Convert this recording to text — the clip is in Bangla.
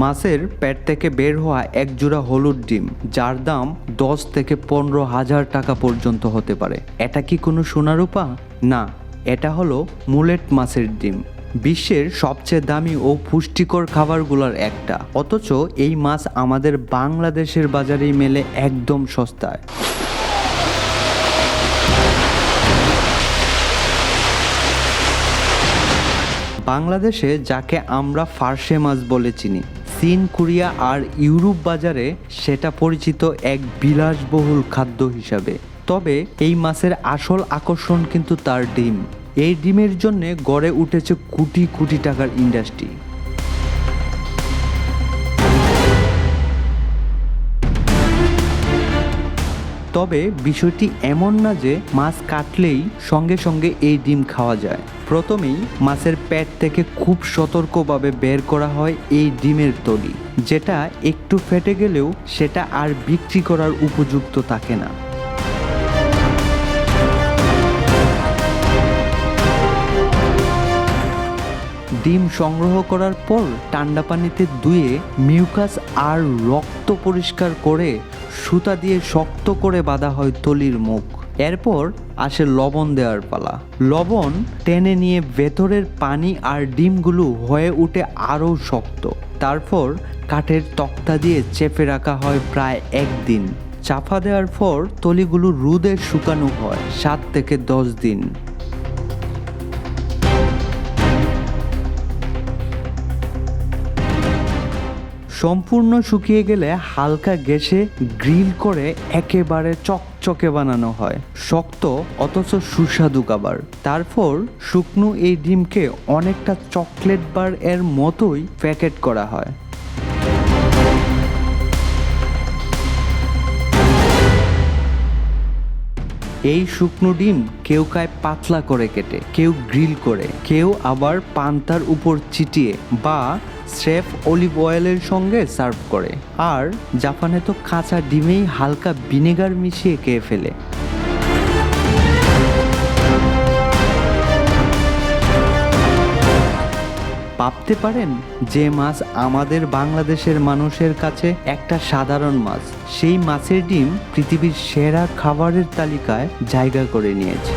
মাছের পেট থেকে বের হওয়া এক জোড়া হলুদ ডিম, যার দাম দশ থেকে পনেরো হাজার টাকা পর্যন্ত হতে পারে। এটা কি কোনো সোনারূপা? না, এটা হলো মুলেট মাছের ডিম। বিশ্বের সবচেয়ে দামি ও পুষ্টিকর খাবারগুলোর একটা। অথচ এই মাছ আমাদের বাংলাদেশের বাজারেই মেলে একদম সস্তায়। বাংলাদেশে যাকে আমরা ফার্সে মাছ বলে চিনি, চীন, কোরিয়া আর ইউরোপ বাজারে সেটা পরিচিত এক বিলাসবহুল খাদ্য হিসাবে। তবে এই মাছের আসল আকর্ষণ কিন্তু তার ডিম। এই ডিমের জন্য গড়ে উঠেছে কোটি কোটি টাকার ইন্ডাস্ট্রি। তবে বিষয়টি এমন না যে মাছ কাটলেই সঙ্গে সঙ্গে এই ডিম খাওয়া যায়। প্রথমেই মাছের পেট থেকে খুব সতর্কভাবে বের করা হয় এই ডিমের তলি, যেটা একটু ফেটে গেলেও সেটা আর বিক্রি করার উপযুক্ত থাকে না। ডিম সংগ্রহ করার পর ঠান্ডা পানিতে ধুয়ে মিউকাস আর রক্ত পরিষ্কার করে সুতা দিয়ে শক্ত করে বাঁধা হয় তলির মুখ। এরপর আসে লবণ দেওয়ার পালা। লবণ টেনে নিয়ে ভেতরের পানি আর ডিমগুলো হয়ে উঠে আরও শক্ত। তারপর কাঠের তক্তা দিয়ে চেপে রাখা হয় প্রায় একদিন। চাফা দেওয়ার পর তলিগুলো রুদে শুকানো হয় সাত থেকে দশ দিন। সম্পূর্ণ শুকিয়ে গেলে হালকা গ্যাসে গ্রিল করে একেবারে চকচকে বানানো হয়। শক্ত অথচ সুস্বাদু খাবার। তারপর শুকনো এই ডিমকে অনেকটা চকলেট বার এর মতোই প্যাকেট করা হয়। এই শুকনো ডিম কেউ খায় পাতলা করে কেটে, কেউ গ্রিল করে, কেউ আবার পান্তার উপর চিটিয়ে বা স্রেফ অলিভ অয়েলের সঙ্গে সার্ভ করে। আর জাপানে তো কাঁচা ডিমেই হালকা ভিনেগার মিশিয়ে খেয়ে ফেলে। ভাবতে পারেন যে মাছ আমাদের বাংলাদেশের মানুষের কাছে একটা সাধারণ মাছ। সেই মাছের ডিম পৃথিবীর সেরা খাবারের তালিকায় জায়গা করে নিয়েছে।